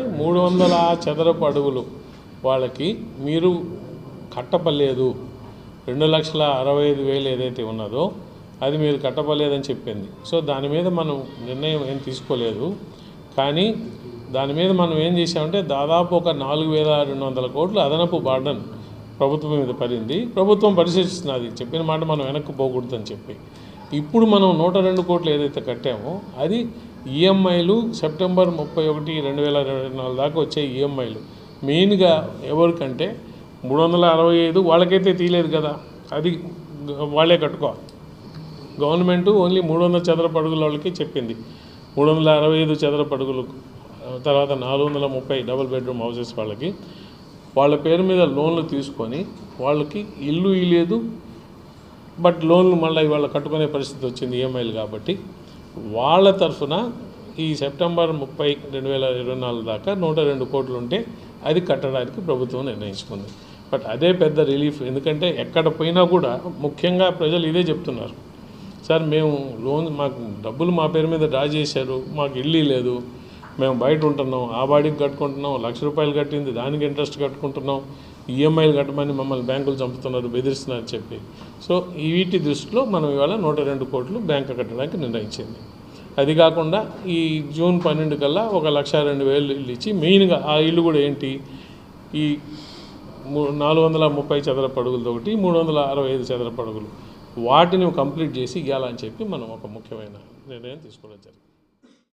మూడు వందల చదరపు అడుగులు. వాళ్ళకి మీరు కట్టపలేదు రెండు లక్షల అరవై ఐదు వేలు ఏదైతే ఉన్నదో అది మీరు కట్టపలేదని చెప్పింది. సో దాని మీద మనం నిర్ణయం ఏం తీసుకోలేదు. కానీ దాని మీద మనం ఏం చేసామంటే దాదాపు ఒక నాలుగు వేల రెండు వందల కోట్లు అదనపు బార్డన్ ప్రభుత్వం మీద పడింది. ప్రభుత్వం పరిశీలిస్తున్నది చెప్పిన మాట మనం వెనక్కి పోకూడదని చెప్పి. ఇప్పుడు మనం నూట రెండు కోట్లు ఏదైతే కట్టామో అది ఈఎంఐలు సెప్టెంబర్ ముప్పై ఒకటి రెండు వేల ఇరవై నాలుగు దాకా వచ్చే ఈఎంఐలు. మెయిన్గా ఎవరికంటే మూడు వందల అరవై ఐదు వాళ్ళకైతే తీయలేదు కదా. అది వాళ్ళే కట్టుకోవాలి గవర్నమెంట్ ఓన్లీ మూడు వందల చదరపు అడుగుల వాళ్ళకి చెప్పింది. మూడు వందల అరవై ఐదు చదరపు అడుగులు తర్వాత నాలుగు వందల ముప్పై డబుల్ బెడ్రూమ్ హౌసెస్ వాళ్ళకి. వాళ్ళ పేరు మీద లోన్లు తీసుకొని వాళ్ళకి ఇల్లు ఇలేదు బట్ లోన్లు మళ్ళీ ఇవాళ కట్టుకునే పరిస్థితి వచ్చింది ఈఎంఐలు కాబట్టి వాళ్ళ తరఫున ఈ సెప్టెంబర్ ముప్పై రెండు వేల ఇరవై నాలుగు దాకా నూట రెండు కోట్లు ఉంటే అది కట్టడానికి ప్రభుత్వం నిర్ణయించుకుంది. బట్ అదే పెద్ద రిలీఫ్ ఎందుకంటే ఎక్కడ పోయినా కూడా ముఖ్యంగా ప్రజలు ఇదే చెప్తున్నారు. సార్ మేము లోన్ మాకు డబ్బులు మా పేరు మీద డ్రా చేశారు మాకు ఇల్లు లేదు మేము బయట ఉంటున్నాం ఆ బాడీకి కట్టుకుంటున్నాం లక్ష రూపాయలు కట్టింది దానికి ఇంట్రెస్ట్ కట్టుకుంటున్నాం ఈఎంఐలు కట్టమని మమ్మల్ని బ్యాంకులు చంపుతున్నారు బెదిరిస్తున్నారని చెప్పి. సో ఈ వీటి దృష్టిలో మనం ఇవాళ నూట రెండు కోట్లు బ్యాంకు కట్టడానికి నిర్ణయించింది. అది కాకుండా ఈ జూన్ పన్నెండు కల్లా ఒక లక్ష రెండు వేలు ఇల్లు ఇచ్చి మెయిన్గా ఆ ఇల్లు కూడా ఏంటి? ఈ మూ నాలుగు వందల ముప్పై చదరపు అడుగులతో ఒకటి మూడు వందల అరవై ఐదు చదరపు అడుగులు. వాటిని కంప్లీట్ చేసి ఇవ్వాలని చెప్పి మనం ఒక ముఖ్యమైన నిర్ణయం తీసుకోవడం జరిగింది.